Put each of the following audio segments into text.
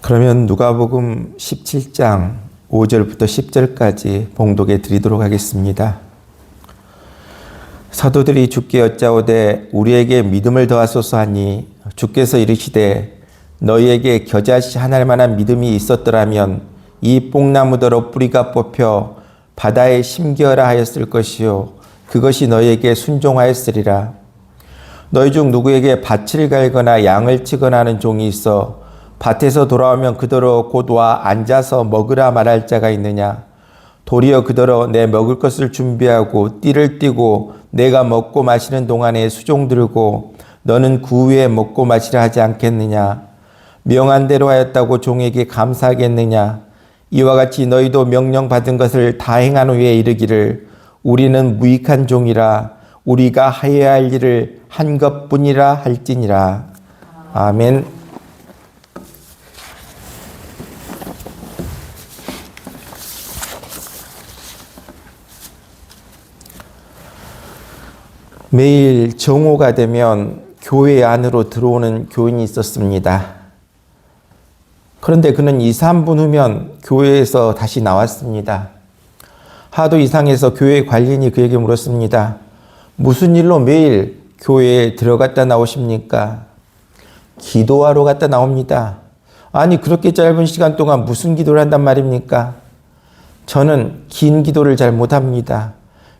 그러면 누가복음 17장 5절부터 10절까지 봉독해 드리도록 하겠습니다. 사도들이 주께 여짜오되 우리에게 믿음을 더하소서 하니 주께서 이르시되 너희에게 겨자씨 하나일 만한 믿음이 있었더라면 이 뽕나무더러 뿌리가 뽑혀 바다에 심겨라 하였을 것이요 그것이 너희에게 순종하였으리라 너희 중 누구에게 밭을 갈거나 양을 치거나 하는 종이 있어 밭에서 돌아오면 그대로 곧와 앉아서 먹으라 말할 자가 있느냐? 도리어 그대로 내 먹을 것을 준비하고 띠를 띠고 내가 먹고 마시는 동안에 수종 들고 너는 그 후에 먹고 마시라 하지 않겠느냐? 명한 대로 하였다고 종에게 감사하겠느냐? 이와 같이 너희도 명령 받은 것을 다 행한 후에 이르기를 우리는 무익한 종이라 우리가 하여야 할 일을 한 것뿐이라 할지니라. 아멘. 매일 정오가 되면 교회 안으로 들어오는 교인이 있었습니다. 그런데 그는 2, 3분 후면 교회에서 다시 나왔습니다. 하도 이상해서 교회 관리인이 그에게 물었습니다. 무슨 일로 매일 교회에 들어갔다 나오십니까? 기도하러 갔다 나옵니다. 아니, 그렇게 짧은 시간 동안 무슨 기도를 한단 말입니까? 저는 긴 기도를 잘 못합니다.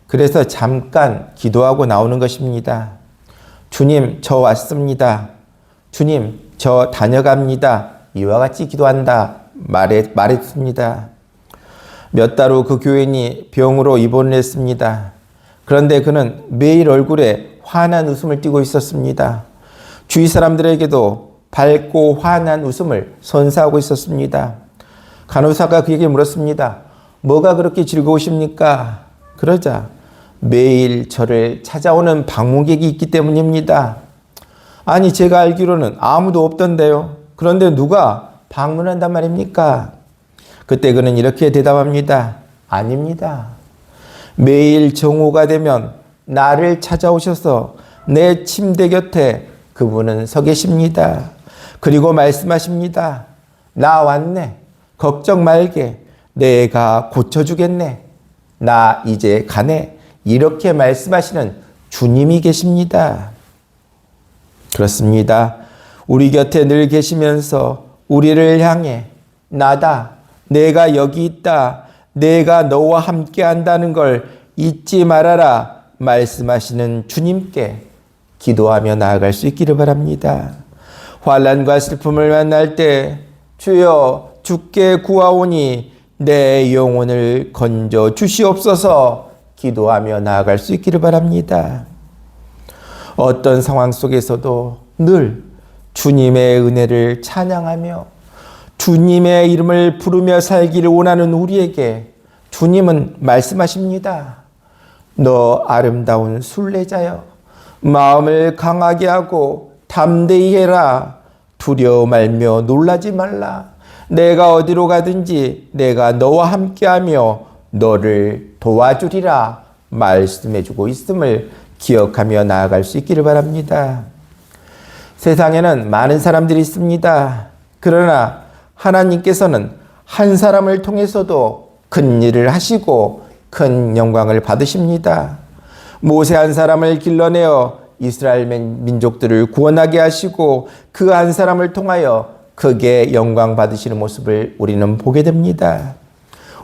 그래서 잠깐 기도하고 나오는 것입니다. 주님, 저 왔습니다. 주님, 저 다녀갑니다. 이와 같이 기도한다. 말했, 말했습니다. 몇 달 후 그 교인이 병으로 입원을 했습니다. 그런데 그는 매일 얼굴에 환한 웃음을 띠고 있었습니다. 주위 사람들에게도 밝고 환한 웃음을 선사하고 있었습니다. 간호사가 그에게 물었습니다. 뭐가 그렇게 즐거우십니까? 그러자 매일 저를 찾아오는 방문객이 있기 때문입니다. 아니, 제가 알기로는 아무도 없던데요. 그런데 누가 방문한단 말입니까? 그때 그는 이렇게 대답합니다. 아닙니다. 매일 정오가 되면 나를 찾아오셔서 내 침대 곁에 그분은 서 계십니다. 그리고 말씀하십니다. 나 왔네. 걱정 말게. 내가 고쳐주겠네. 나 이제 가네. 이렇게 말씀하시는 주님이 계십니다. 그렇습니다. 우리 곁에 늘 계시면서 우리를 향해 나다. 내가 여기 있다. 내가 너와 함께 한다는 걸 잊지 말아라. 말씀하시는 주님께 기도하며 나아갈 수 있기를 바랍니다. 환란과 슬픔을 만날 때 주여 주께 구하오니 내 영혼을 건져 주시옵소서 기도하며 나아갈 수 있기를 바랍니다. 어떤 상황 속에서도 늘 주님의 은혜를 찬양하며 주님의 이름을 부르며 살기를 원하는 우리에게 주님은 말씀하십니다. 너 아름다운 순례자여 마음을 강하게 하고 담대히 해라 두려워 말며 놀라지 말라 내가 어디로 가든지 내가 너와 함께하며 너를 도와주리라 말씀해 주고 있음을 기억하며 나아갈 수 있기를 바랍니다. 세상에는 많은 사람들이 있습니다. 그러나 하나님께서는 한 사람을 통해서도 큰 일을 하시고 큰 영광을 받으십니다. 모세 한 사람을 길러내어 이스라엘 민족들을 구원하게 하시고 그 한 사람을 통하여 크게 영광 받으시는 모습을 우리는 보게 됩니다.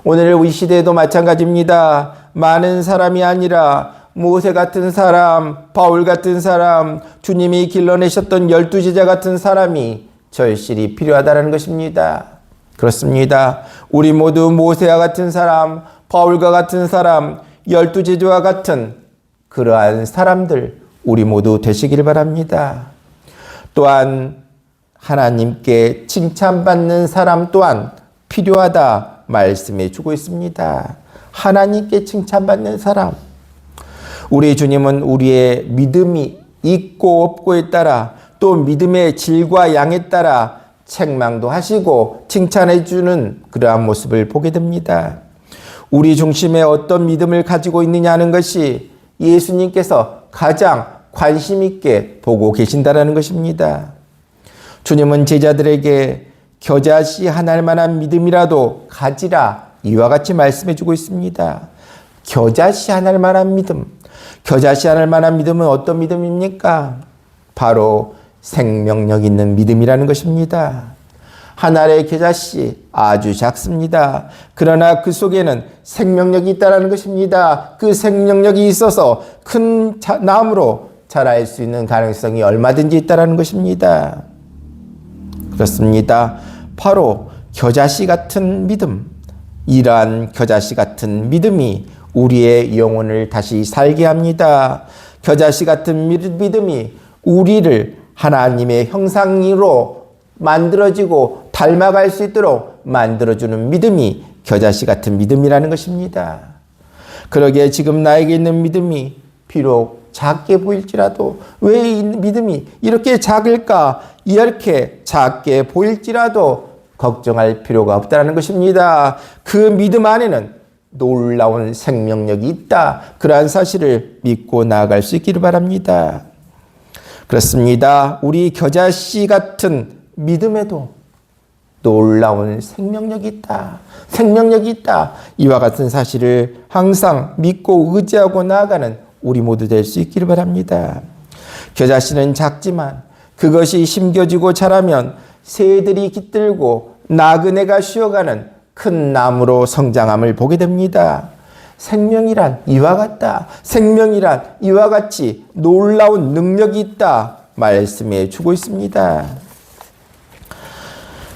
오늘 이 시대에도 마찬가지입니다. 많은 사람이 아니라 모세 같은 사람, 바울 같은 사람, 주님이 길러내셨던 열두 제자 같은 사람이 절실히 필요하다는 것입니다. 그렇습니다. 우리 모두 모세와 같은 사람, 바울과 같은 사람, 열두 제자와 같은 그러한 사람들 우리 모두 되시기를 바랍니다. 또한 하나님께 칭찬받는 사람 또한 필요하다 말씀해 주고 있습니다. 하나님께 칭찬받는 사람. 우리 주님은 우리의 믿음이 있고 없고에 따라 또 믿음의 질과 양에 따라 책망도 하시고 칭찬해 주는 그러한 모습을 보게 됩니다. 우리 중심에 어떤 믿음을 가지고 있느냐는 것이 예수님께서 가장 관심 있게 보고 계신다라는 것입니다. 주님은 제자들에게 겨자씨 하나할 만한 믿음이라도 가지라 이와 같이 말씀해 주고 있습니다. 겨자씨 하나할 만한 믿음. 겨자씨 하나할 만한 믿음은 어떤 믿음입니까? 바로 생명력 있는 믿음이라는 것입니다. 하나의 겨자씨 아주 작습니다. 그러나 그 속에는 생명력이 있다는 것입니다. 그 생명력이 있어서 큰 자- 나무로 자랄 수 있는 가능성이 얼마든지 있다는 것입니다. 그렇습니다. 바로 겨자씨 같은 믿음, 이러한 겨자씨 같은 믿음이 우리의 영혼을 다시 살게 합니다. 겨자씨 같은 미- 믿음이 우리를 하나님의 형상으로 만들어지고 닮아갈 수 있도록 만들어주는 믿음이 겨자씨 같은 믿음이라는 것입니다. 그러기에 지금 나에게 있는 믿음이 비록 작게 보일지라도 왜 이 믿음이 이렇게 작을까? 이렇게 작게 보일지라도 걱정할 필요가 없다는 것입니다. 그 믿음 안에는 놀라운 생명력이 있다. 그러한 사실을 믿고 나아갈 수 있기를 바랍니다. 그렇습니다. 우리 겨자씨 같은 믿음에도 놀라운 생명력이 있다. 생명력이 있다. 이와 같은 사실을 항상 믿고 의지하고 나아가는 우리 모두 될 수 있기를 바랍니다. 겨자씨는 작지만 그것이 심겨지고 자라면 새들이 깃들고 나그네가 쉬어가는 큰 나무로 성장함을 보게 됩니다. 생명이란 이와 같다. 생명이란 이와 같이 놀라운 능력이 있다. 말씀해 주고 있습니다.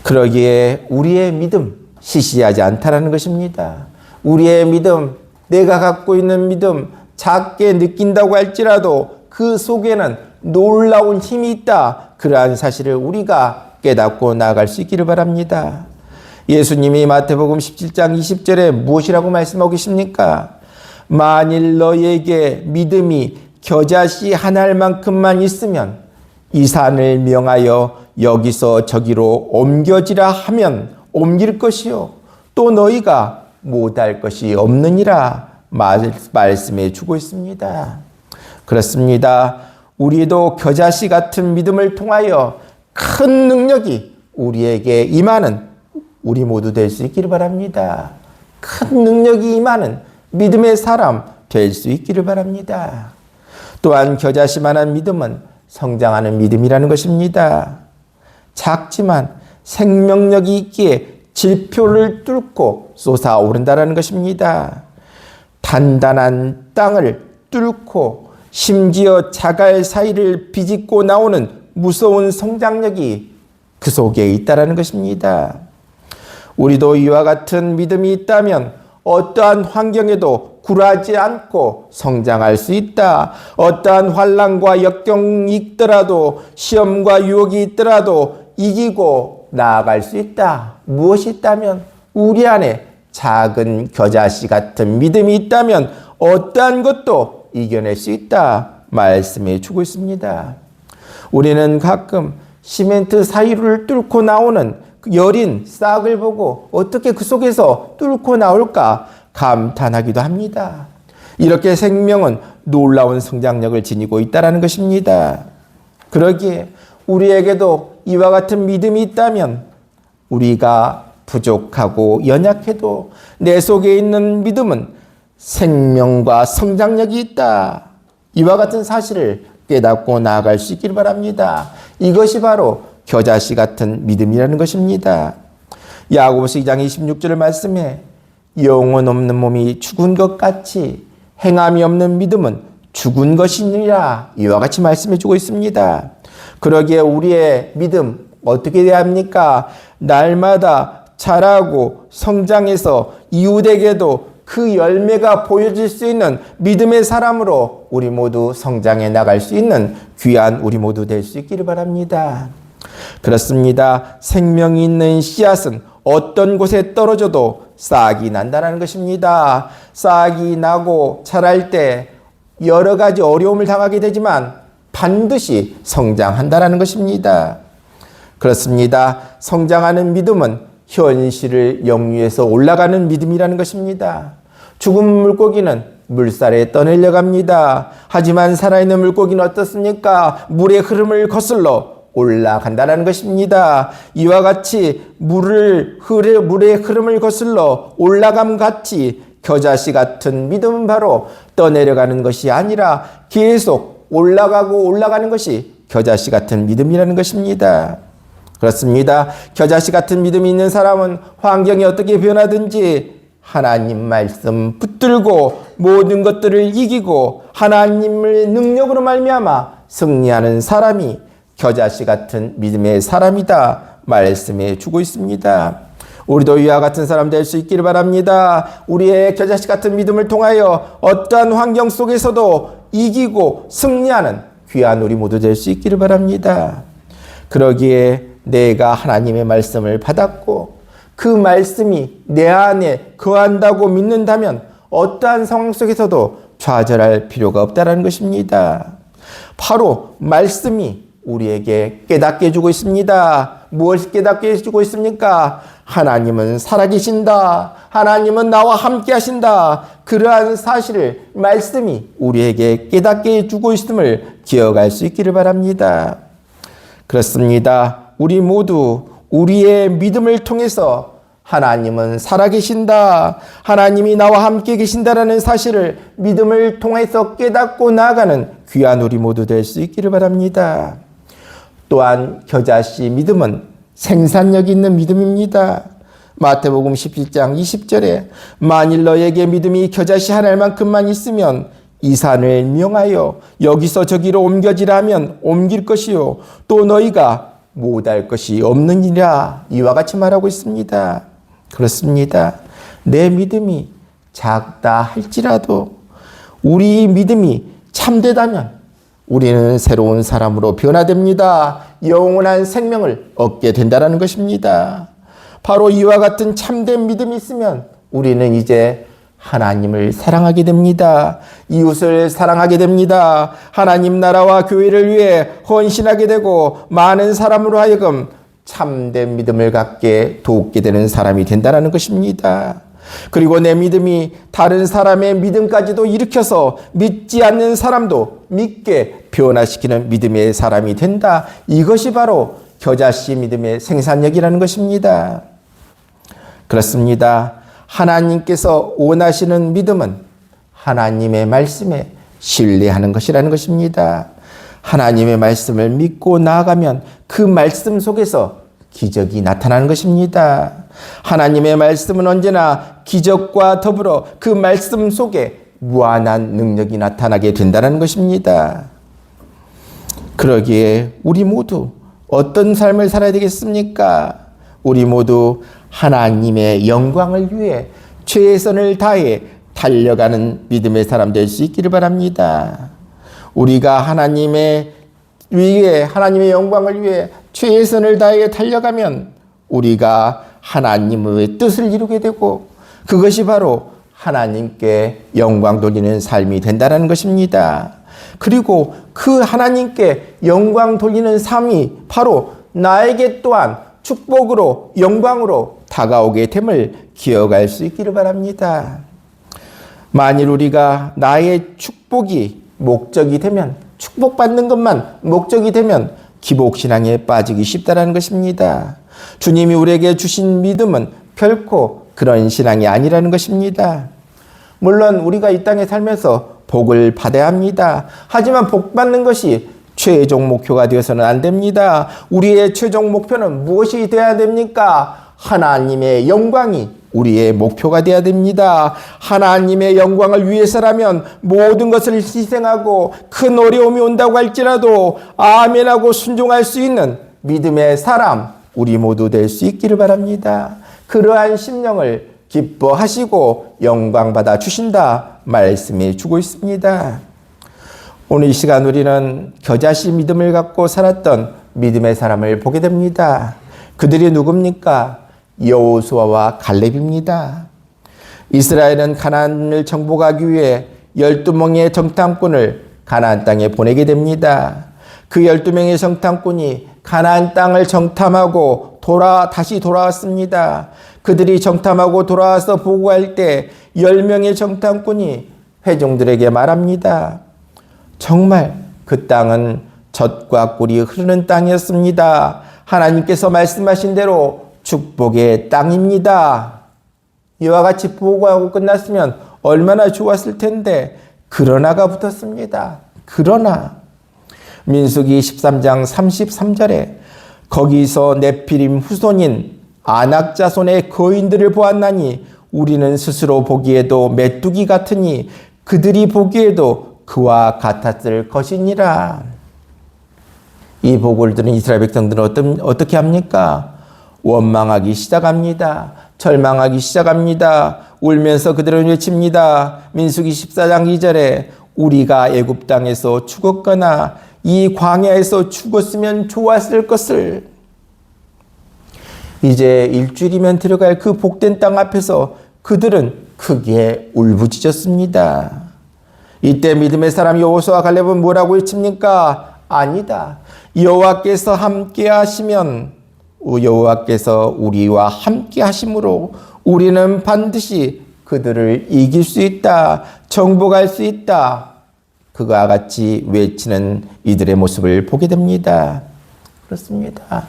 그러기에 우리의 믿음 시시하지 않다라는 것입니다. 우리의 믿음, 내가 갖고 있는 믿음 작게 느낀다고 할지라도 그 속에는 놀라운 힘이 있다. 그러한 사실을 우리가 깨닫고 나아갈 수 있기를 바랍니다. 예수님이 마태복음 17장 20절에 무엇이라고 말씀하고 계십니까? 만일 너에게 믿음이 겨자씨 하나만큼만 있으면 이 산을 명하여 여기서 저기로 옮겨지라 하면 옮길 것이요 또 너희가 못할 것이 없느니라 말, 말씀해 주고 있습니다. 그렇습니다. 우리도 겨자씨 같은 믿음을 통하여 큰 능력이 우리에게 임하는 우리 모두 될 수 있기를 바랍니다. 큰 능력이 임하는 믿음의 사람 될 수 있기를 바랍니다. 또한 겨자씨만한 믿음은 성장하는 믿음이라는 것입니다. 작지만 생명력이 있기에 질표를 뚫고 솟아오른다는 것입니다. 단단한 땅을 뚫고 심지어 자갈 사이를 비집고 나오는 무서운 성장력이 그 속에 있다는 것입니다. 우리도 이와 같은 믿음이 있다면 어떠한 환경에도 굴하지 않고 성장할 수 있다. 어떠한 환란과 역경이 있더라도 시험과 유혹이 있더라도 이기고 나아갈 수 있다. 무엇이 있다면 우리 안에 작은 겨자씨 같은 믿음이 있다면 어떠한 것도 이겨낼 수 있다. 말씀해 주고 있습니다. 우리는 가끔 시멘트 사이를 뚫고 나오는 그 여린 싹을 보고 어떻게 그 속에서 뚫고 나올까 감탄하기도 합니다. 이렇게 생명은 놀라운 성장력을 지니고 있다는 것입니다. 그러기에 우리에게도 이와 같은 믿음이 있다면 우리가 부족하고 연약해도 내 속에 있는 믿음은 생명과 성장력이 있다. 이와 같은 사실을 깨닫고 나아갈 수 있기를 바랍니다. 이것이 바로 겨자씨 같은 믿음이라는 것입니다. 야고보서 2장 26절 말씀에 영혼 없는 몸이 죽은 것 같이 행함이 없는 믿음은 죽은 것이니라 이와 같이 말씀해 주고 있습니다. 그러기에 우리의 믿음 어떻게 돼야 합니까? 날마다 자라고 성장해서 이웃에게도 그 열매가 보여질 수 있는 믿음의 사람으로 우리 모두 성장해 나갈 수 있는 귀한 우리 모두 될 수 있기를 바랍니다. 그렇습니다. 생명이 있는 씨앗은 어떤 곳에 떨어져도 싹이 난다는 것입니다. 싹이 나고 자랄 때 여러 가지 어려움을 당하게 되지만 반드시 성장한다는 것입니다. 그렇습니다. 성장하는 믿음은 현실을 영위해서 올라가는 믿음이라는 것입니다. 죽은 물고기는 물살에 떠내려 갑니다. 하지만 살아있는 물고기는 어떻습니까? 물의 흐름을 거슬러 올라간다는 것입니다. 이와 같이 물을 흐르 물의 흐름을 거슬러 올라감 같이 겨자씨 같은 믿음은 바로 떠내려가는 것이 아니라 계속 올라가고 올라가는 것이 겨자씨 같은 믿음이라는 것입니다. 그렇습니다. 겨자씨 같은 믿음이 있는 사람은 환경이 어떻게 변하든지 하나님 말씀 붙들고 모든 것들을 이기고 하나님의 능력으로 말미암아 승리하는 사람이 겨자씨 같은 믿음의 사람이다 말씀해 주고 있습니다. 우리도 이와 같은 사람 될 수 있기를 바랍니다. 우리의 겨자씨 같은 믿음을 통하여 어떠한 환경 속에서도 이기고 승리하는 귀한 우리 모두 될 수 있기를 바랍니다. 그러기에 내가 하나님의 말씀을 받았고 그 말씀이 내 안에 거한다고 믿는다면 어떠한 상황 속에서도 좌절할 필요가 없다는 것입니다. 바로 말씀이 우리에게 깨닫게 해주고 있습니다. 무엇을 깨닫게 해주고 있습니까? 하나님은 살아계신다. 하나님은 나와 함께 하신다. 그러한 사실을 말씀이 우리에게 깨닫게 해주고 있음을 기억할 수 있기를 바랍니다. 그렇습니다. 우리 모두 우리의 믿음을 통해서 하나님은 살아계신다. 하나님이 나와 함께 계신다라는 사실을 믿음을 통해서 깨닫고 나아가는 귀한 우리 모두 될 수 있기를 바랍니다. 또한 겨자씨 믿음은 생산력 있는 믿음입니다. 마태복음 17장 20절에 만일 너에게 믿음이 겨자씨 한 알만큼만 있으면 이 산을 명하여 여기서 저기로 옮겨지라 면 옮길 것이요 또 너희가 못할 것이 없느니라 이와 같이 말하고 있습니다. 그렇습니다. 내 믿음이 작다 할지라도 우리 믿음이 참되다면 우리는 새로운 사람으로 변화됩니다. 영원한 생명을 얻게 된다는 것입니다. 바로 이와 같은 참된 믿음이 있으면 우리는 이제 하나님을 사랑하게 됩니다. 이웃을 사랑하게 됩니다. 하나님 나라와 교회를 위해 헌신하게 되고 많은 사람으로 하여금 참된 믿음을 갖게 돕게 되는 사람이 된다는 것입니다. 그리고 내 믿음이 다른 사람의 믿음까지도 일으켜서 믿지 않는 사람도 믿게 변화시키는 믿음의 사람이 된다. 이것이 바로 겨자씨 믿음의 생산력이라는 것입니다. 그렇습니다. 하나님께서 원하시는 믿음은 하나님의 말씀에 신뢰하는 것이라는 것입니다. 하나님의 말씀을 믿고 나아가면 그 말씀 속에서 기적이 나타나는 것입니다. 하나님의 말씀은 언제나 기적과 더불어 그 말씀 속에 무한한 능력이 나타나게 된다는 것입니다. 그러기에 우리 모두 어떤 삶을 살아야 되겠습니까? 우리 모두 하나님의 영광을 위해 최선을 다해 달려가는 믿음의 사람 될 수 있기를 바랍니다. 우리가 하나님의 위에 하나님의 영광을 위해 최선을 다해 달려가면 우리가 하나님의 뜻을 이루게 되고 그것이 바로 하나님께 영광 돌리는 삶이 된다는 것입니다. 그리고 그 하나님께 영광 돌리는 삶이 바로 나에게 또한 축복으로 영광으로 다가오게 됨을 기억할 수 있기를 바랍니다. 만일 우리가 나의 축복이 목적이 되면 축복받는 것만 목적이 되면 기복신앙에 빠지기 쉽다는 것입니다. 주님이 우리에게 주신 믿음은 결코 그런 신앙이 아니라는 것입니다. 물론 우리가 이 땅에 살면서 복을 받아야 합니다. 하지만 복 받는 것이 최종 목표가 되어서는 안 됩니다. 우리의 최종 목표는 무엇이 되어야 됩니까? 하나님의 영광이 우리의 목표가 되어야 됩니다. 하나님의 영광을 위해서라면 모든 것을 희생하고 큰 어려움이 온다고 할지라도 아멘하고 순종할 수 있는 믿음의 사람 우리 모두 될 수 있기를 바랍니다. 그러한 심령을 기뻐하시고 영광 받아 주신다 말씀해 주고 있습니다. 오늘 이 시간 우리는 겨자씨 믿음을 갖고 살았던 믿음의 사람을 보게 됩니다. 그들이 누굽니까? 여호수아와 갈렙입니다. 이스라엘은 가나안을 정복하기 위해 12명의 정탐꾼을 가나안 땅에 보내게 됩니다. 그 12명의 정탐꾼이 가나안 땅을 정탐하고 돌아 다시 돌아왔습니다. 그들이 정탐하고 돌아와서 보고할 때 10명의 정탐꾼이 회종들에게 말합니다. 정말 그 땅은 젖과 꿀이 흐르는 땅이었습니다. 하나님께서 말씀하신 대로 축복의 땅입니다. 이와 같이 보고하고 끝났으면 얼마나 좋았을 텐데 그러나가 붙었습니다. 그러나 민수기 13장 33절에 거기서 네피림 후손인 아낙 자손의 거인들을 보았나니 우리는 스스로 보기에도 메뚜기 같으니 그들이 보기에도 그와 같았을 것이니라. 이 보고를 들은 이스라엘 백성들은 어떤, 어떻게 합니까? 원망하기 시작합니다. 절망하기 시작합니다. 울면서 그들은 외칩니다. 민수기 14장 2절에 우리가 애굽 땅에서 죽었거나 이 광야에서 죽었으면 좋았을 것을 이제 일주일이면 들어갈 그 복된 땅 앞에서 그들은 크게 울부짖었습니다. 이때 믿음의 사람 여호수아 갈렙은 뭐라고 외칩니까? 아니다. 여호와께서 함께 하시면 여호와께서 우리와 함께 하심으로 우리는 반드시 그들을 이길 수 있다. 정복할 수 있다. 그와 같이 외치는 이들의 모습을 보게 됩니다. 그렇습니다.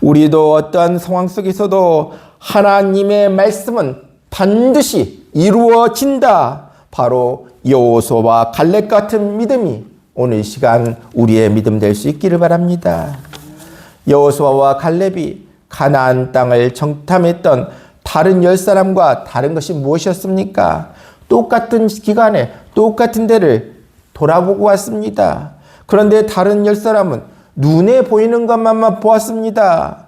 우리도 어떠한 상황 속에서도 하나님의 말씀은 반드시 이루어진다. 바로 여호수아와 갈렙 같은 믿음이 오늘 시간 우리의 믿음 될 수 있기를 바랍니다. 여호수아와 갈렙이 가나안 땅을 정탐했던 다른 열 사람과 다른 것이 무엇이었습니까? 똑같은 기간에 똑같은 데를 돌아보고 왔습니다. 그런데 다른 열 사람은 눈에 보이는 것만 보았습니다.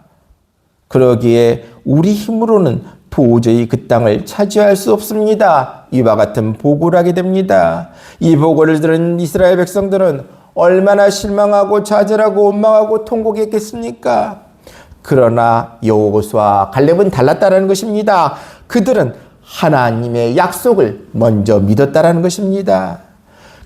그러기에 우리 힘으로는 도저히 그 땅을 차지할 수 없습니다. 이와 같은 보고를 하게 됩니다. 이 보고를 들은 이스라엘 백성들은 얼마나 실망하고 좌절하고 원망하고 통곡했겠습니까? 그러나 여호수아 갈렙은 달랐다는 것입니다. 그들은 하나님의 약속을 먼저 믿었다라는 것입니다.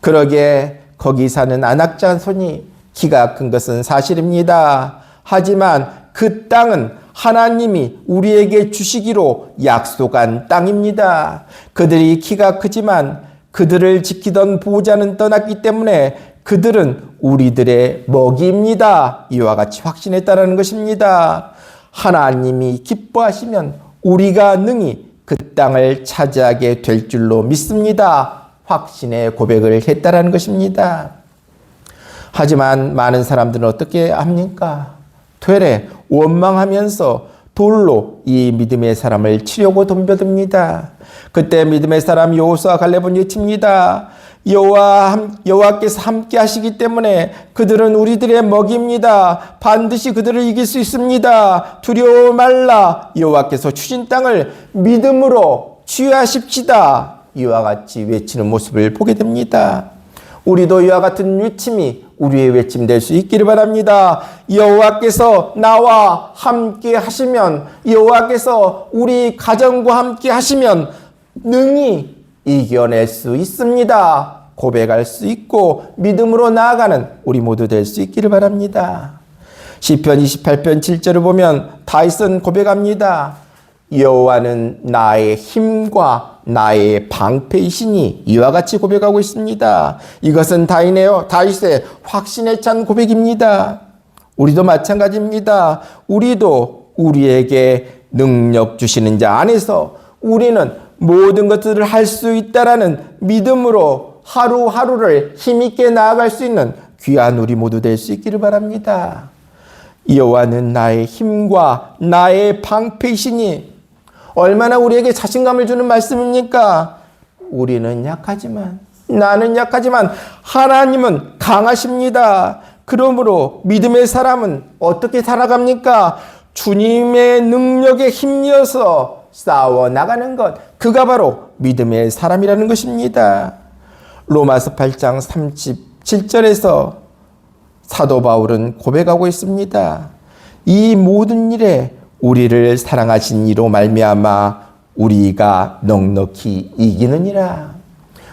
그러게 거기 사는 안악자 손이 키가 큰 것은 사실입니다. 하지만 그 땅은 하나님이 우리에게 주시기로 약속한 땅입니다. 그들이 키가 크지만 그들을 지키던 보호자는 떠났기 때문에 그들은 우리들의 먹이입니다. 이와 같이 확신했다는 것입니다. 하나님이 기뻐하시면 우리가 능히 그 땅을 차지하게 될 줄로 믿습니다. 확신의 고백을 했다라는 것입니다. 하지만 많은 사람들은 어떻게 합니까? 되레 원망하면서 돌로 이 믿음의 사람을 치려고 덤벼듭니다. 그때 믿음의 사람 여호수아 갈렙은 외칩니다. 여호와 여호와께서 함께 하시기 때문에 그들은 우리들의 먹입니다. 반드시 그들을 이길 수 있습니다. 두려워 말라. 여호와께서 주신 땅을 믿음으로 취하십시다. 이와 같이 외치는 모습을 보게 됩니다. 우리도 이와 같은 외침이 우리의 외침 될 수 있기를 바랍니다. 여호와께서 나와 함께 하시면 여호와께서 우리 가정과 함께 하시면 능히 이겨낼 수 있습니다. 고백할 수 있고 믿음으로 나아가는 우리 모두 될 수 있기를 바랍니다. 시편 28편 7절을 보면 다윗은 고백합니다. 여호와는 나의 힘과 나의 방패이시니 이와 같이 고백하고 있습니다. 이것은 다이네요. 다윗의 확신에 찬 고백입니다. 우리도 마찬가지입니다. 우리도 우리에게 능력 주시는 자 안에서 우리는 모든 것들을 할 수 있다라는 믿음으로 하루하루를 힘있게 나아갈 수 있는 귀한 우리 모두 될 수 있기를 바랍니다. 여호와는 나의 힘과 나의 방패이시니 얼마나 우리에게 자신감을 주는 말씀입니까? 우리는 약하지만, 나는 약하지만, 하나님은 강하십니다. 그러므로 믿음의 사람은 어떻게 살아갑니까? 주님의 능력에 힘이어서 싸워 나가는 것. 그가 바로 믿음의 사람이라는 것입니다. 로마서 8장 37절에서 사도 바울은 고백하고 있습니다. 이 모든 일에 우리를 사랑하신 이로 말미암아 우리가 넉넉히 이기느니라.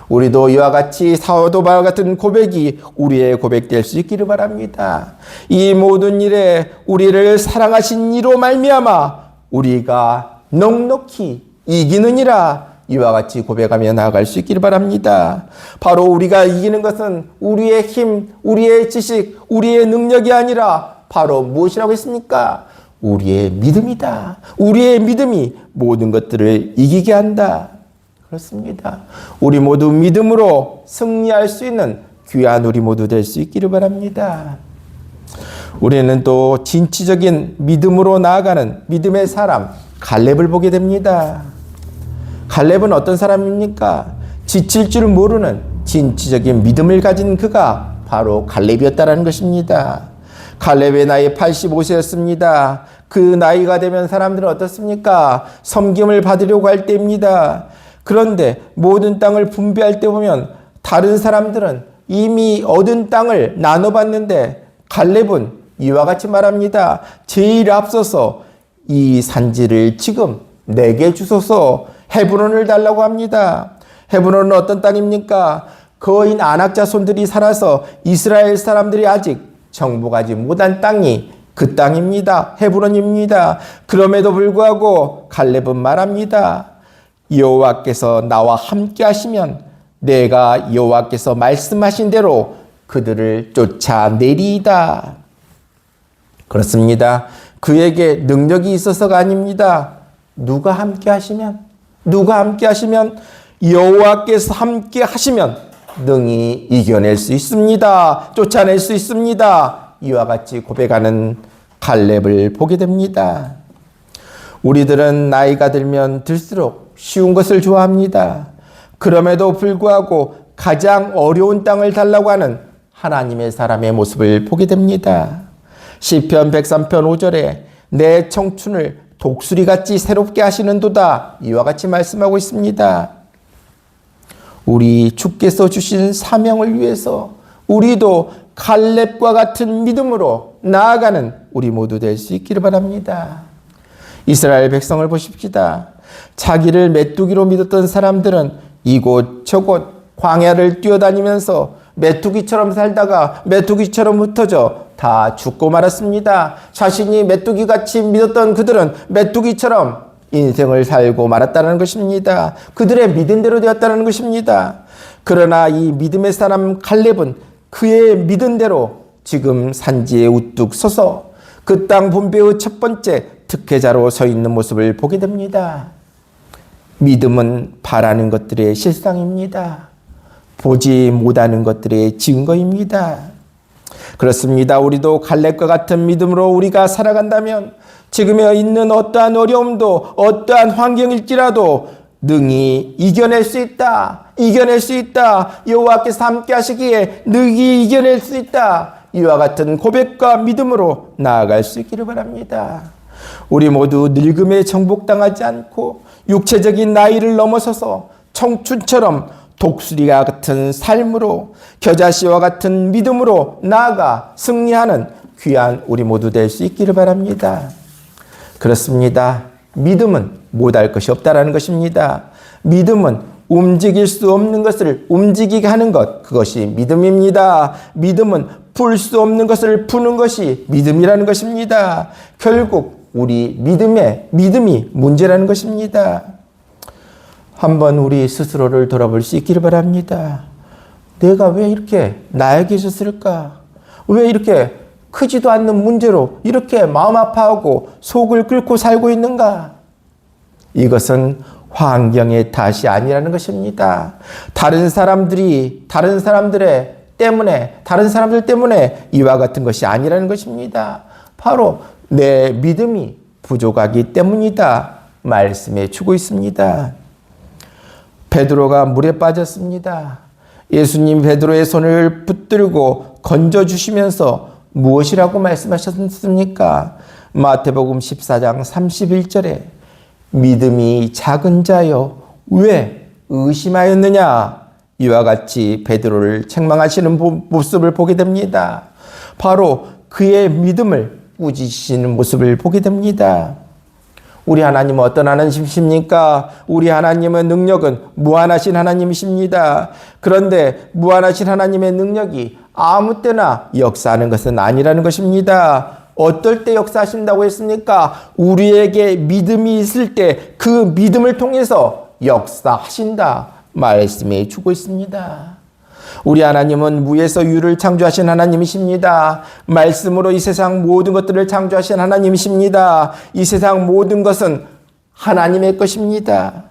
우리도 이와 같이 사도 바울 같은 고백이 우리의 고백될 수 있기를 바랍니다. 이 모든 일에 우리를 사랑하신 이로 말미암아 우리가 넉넉히 이기느니라. 이와 같이 고백하며 나아갈 수 있기를 바랍니다. 바로 우리가 이기는 것은 우리의 힘, 우리의 지식, 우리의 능력이 아니라 바로 무엇이라고 했습니까? 우리의 믿음이다. 우리의 믿음이 모든 것들을 이기게 한다. 그렇습니다. 우리 모두 믿음으로 승리할 수 있는 귀한 우리 모두 될 수 있기를 바랍니다. 우리는 또 진취적인 믿음으로 나아가는 믿음의 사람 갈렙을 보게 됩니다. 갈렙은 어떤 사람입니까? 지칠 줄 모르는 진취적인 믿음을 가진 그가 바로 갈렙이었다라는 것입니다. 갈렙의 나이 85세였습니다. 그 나이가 되면 사람들은 어떻습니까? 섬김을 받으려고 할 때입니다. 그런데 모든 땅을 분배할 때 보면 다른 사람들은 이미 얻은 땅을 나눠봤는데 갈렙은 이와 같이 말합니다. 제일 앞서서 이 산지를 지금 내게 주소서 헤브론을 달라고 합니다. 헤브론은 어떤 땅입니까? 거인 안악자손들이 살아서 이스라엘 사람들이 아직 정복하지 못한 땅이 그 땅입니다. 헤브론입니다. 그럼에도 불구하고 갈렙은 말합니다. 여호와께서 나와 함께 하시면 내가 여호와께서 말씀하신 대로 그들을 쫓아내리이다. 그렇습니다. 그에게 능력이 있어서가 아닙니다. 누가 함께 하시면 누가 함께 하시면 여호와께서 함께 하시면 능히 이겨낼 수 있습니다. 쫓아낼 수 있습니다. 이와 같이 고백하는 갈렙을 보게 됩니다. 우리들은 나이가 들면 들수록 쉬운 것을 좋아합니다. 그럼에도 불구하고 가장 어려운 땅을 달라고 하는 하나님의 사람의 모습을 보게 됩니다. 시편 103편 5절에 내 청춘을 독수리같이 새롭게 하시는도다 이와 같이 말씀하고 있습니다. 우리 주께서 주신 사명을 위해서 우리도 갈렙과 같은 믿음으로 나아가는 우리 모두 될 수 있기를 바랍니다. 이스라엘 백성을 보십시다. 자기를 메뚜기로 믿었던 사람들은 이곳 저곳 광야를 뛰어다니면서 메뚜기처럼 살다가 메뚜기처럼 흩어져 다 죽고 말았습니다. 자신이 메뚜기 같이 믿었던 그들은 메뚜기처럼 인생을 살고 말았다는 것입니다. 그들의 믿음대로 되었다는 것입니다. 그러나 이 믿음의 사람 칼렙은 그의 믿음대로 지금 산지에 우뚝 서서 그 땅 분배의 첫 번째 특혜자로 서 있는 모습을 보게 됩니다. 믿음은 바라는 것들의 실상입니다. 보지 못하는 것들의 증거입니다. 그렇습니다. 우리도 갈렙과 같은 믿음으로 우리가 살아간다면 지금에 있는 어떠한 어려움도 어떠한 환경일지라도 능히 이겨낼 수 있다. 이겨낼 수 있다. 여호와께서 함께 하시기에 능히 이겨낼 수 있다. 이와 같은 고백과 믿음으로 나아갈 수 있기를 바랍니다. 우리 모두 늙음에 정복당하지 않고 육체적인 나이를 넘어서서 청춘처럼 독수리와 같은 삶으로 겨자씨와 같은 믿음으로 나아가 승리하는 귀한 우리 모두 될 수 있기를 바랍니다. 그렇습니다. 믿음은 못할 것이 없다라는 것입니다. 믿음은 움직일 수 없는 것을 움직이게 하는 것, 그것이 믿음입니다. 믿음은 풀 수 없는 것을 푸는 것이 믿음이라는 것입니다. 결국 우리 믿음의 믿음이 문제라는 것입니다. 한번 우리 스스로를 돌아볼 수 있기를 바랍니다. 내가 왜 이렇게 나에게 있었을까? 왜 이렇게 크지도 않는 문제로 이렇게 마음 아파하고 속을 끓고 살고 있는가? 이것은 환경의 탓이 아니라는 것입니다. 다른 사람들이, 다른 사람들의 때문에, 다른 사람들 때문에 이와 같은 것이 아니라는 것입니다. 바로 내 믿음이 부족하기 때문이다. 말씀해 주고 있습니다. 베드로가 물에 빠졌습니다. 예수님 베드로의 손을 붙들고 건져 주시면서 무엇이라고 말씀하셨습니까? 마태복음 14장 31절에 믿음이 작은 자여 왜 의심하였느냐 이와 같이 베드로를 책망하시는 모습을 보게 됩니다. 바로 그의 믿음을 꾸짖으시는 모습을 보게 됩니다. 우리 하나님은 어떤 하나님이십니까? 우리 하나님의 능력은 무한하신 하나님이십니다. 그런데 무한하신 하나님의 능력이 아무 때나 역사하는 것은 아니라는 것입니다. 어떨 때 역사하신다고 했습니까? 우리에게 믿음이 있을 때 그 믿음을 통해서 역사하신다 말씀해 주고 있습니다. 우리 하나님은 무에서 유를 창조하신 하나님이십니다. 말씀으로 이 세상 모든 것들을 창조하신 하나님이십니다. 이 세상 모든 것은 하나님의 것입니다.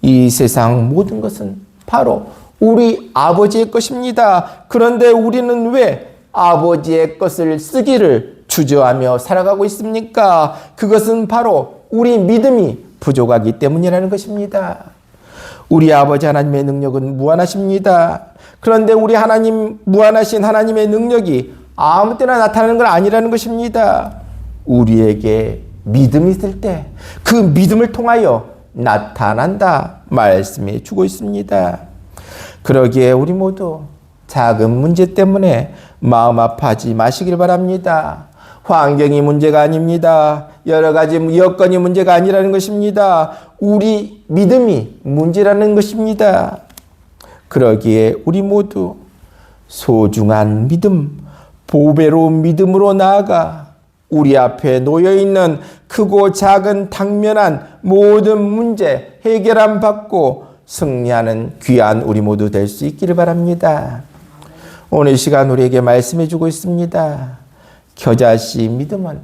이 세상 모든 것은 바로 우리 아버지의 것입니다. 그런데 우리는 왜 아버지의 것을 쓰기를 주저하며 살아가고 있습니까? 그것은 바로 우리 믿음이 부족하기 때문이라는 것입니다. 우리 아버지 하나님의 능력은 무한하십니다. 그런데 우리 하나님, 무한하신 하나님의 능력이 아무 때나 나타나는 건 아니라는 것입니다. 우리에게 믿음이 있을 때 그 믿음을 통하여 나타난다 말씀해 주고 있습니다. 그러기에 우리 모두 작은 문제 때문에 마음 아파하지 마시길 바랍니다. 환경이 문제가 아닙니다. 여러 가지 여건이 문제가 아니라는 것입니다. 우리 믿음이 문제라는 것입니다. 그러기에 우리 모두 소중한 믿음, 보배로운 믿음으로 나아가 우리 앞에 놓여 있는 크고 작은 당면한 모든 문제 해결함 받고 승리하는 귀한 우리 모두 될 수 있기를 바랍니다. 오늘 시간 우리에게 말씀해 주고 있습니다. 겨자씨 믿음은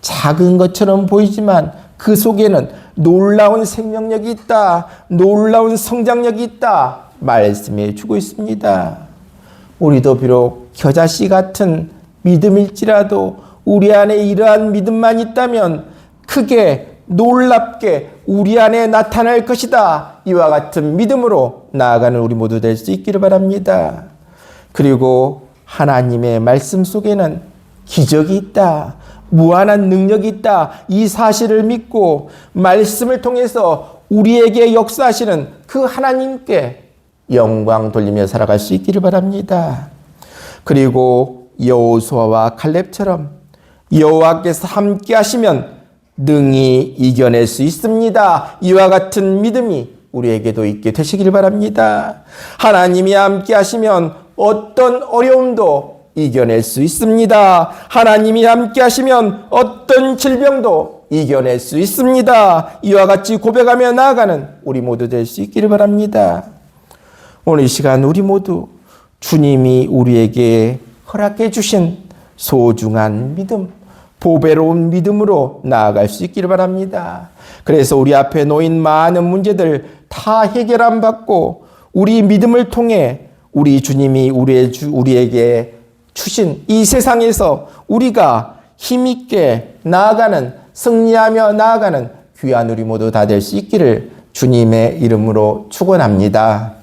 작은 것처럼 보이지만 그 속에는 놀라운 생명력이 있다. 놀라운 성장력이 있다. 말씀해 주고 있습니다. 우리도 비록 겨자씨 같은 믿음일지라도 우리 안에 이러한 믿음만 있다면 크게 놀랍게 우리 안에 나타날 것이다. 이와 같은 믿음으로 나아가는 우리 모두 될 수 있기를 바랍니다. 그리고 하나님의 말씀 속에는 기적이 있다. 무한한 능력이 있다. 이 사실을 믿고 말씀을 통해서 우리에게 역사하시는 그 하나님께 영광 돌리며 살아갈 수 있기를 바랍니다. 그리고 여호수아와 칼렙처럼 여호와께서 함께 하시면 능히 이겨낼 수 있습니다. 이와 같은 믿음이 우리에게도 있게 되시길 바랍니다. 하나님이 함께 하시면 어떤 어려움도 이겨낼 수 있습니다. 하나님이 함께 하시면 어떤 질병도 이겨낼 수 있습니다. 이와 같이 고백하며 나아가는 우리 모두 될 수 있기를 바랍니다. 오늘 이 시간 우리 모두 주님이 우리에게 허락해 주신 소중한 믿음, 보배로운 믿음으로 나아갈 수 있기를 바랍니다. 그래서 우리 앞에 놓인 많은 문제들 다 해결함 받고 우리 믿음을 통해 우리 주님이 우리의 주, 우리에게 주신 이 세상에서 우리가 힘있게 나아가는 승리하며 나아가는 귀한 우리 모두 다 될 수 있기를 주님의 이름으로 축원합니다.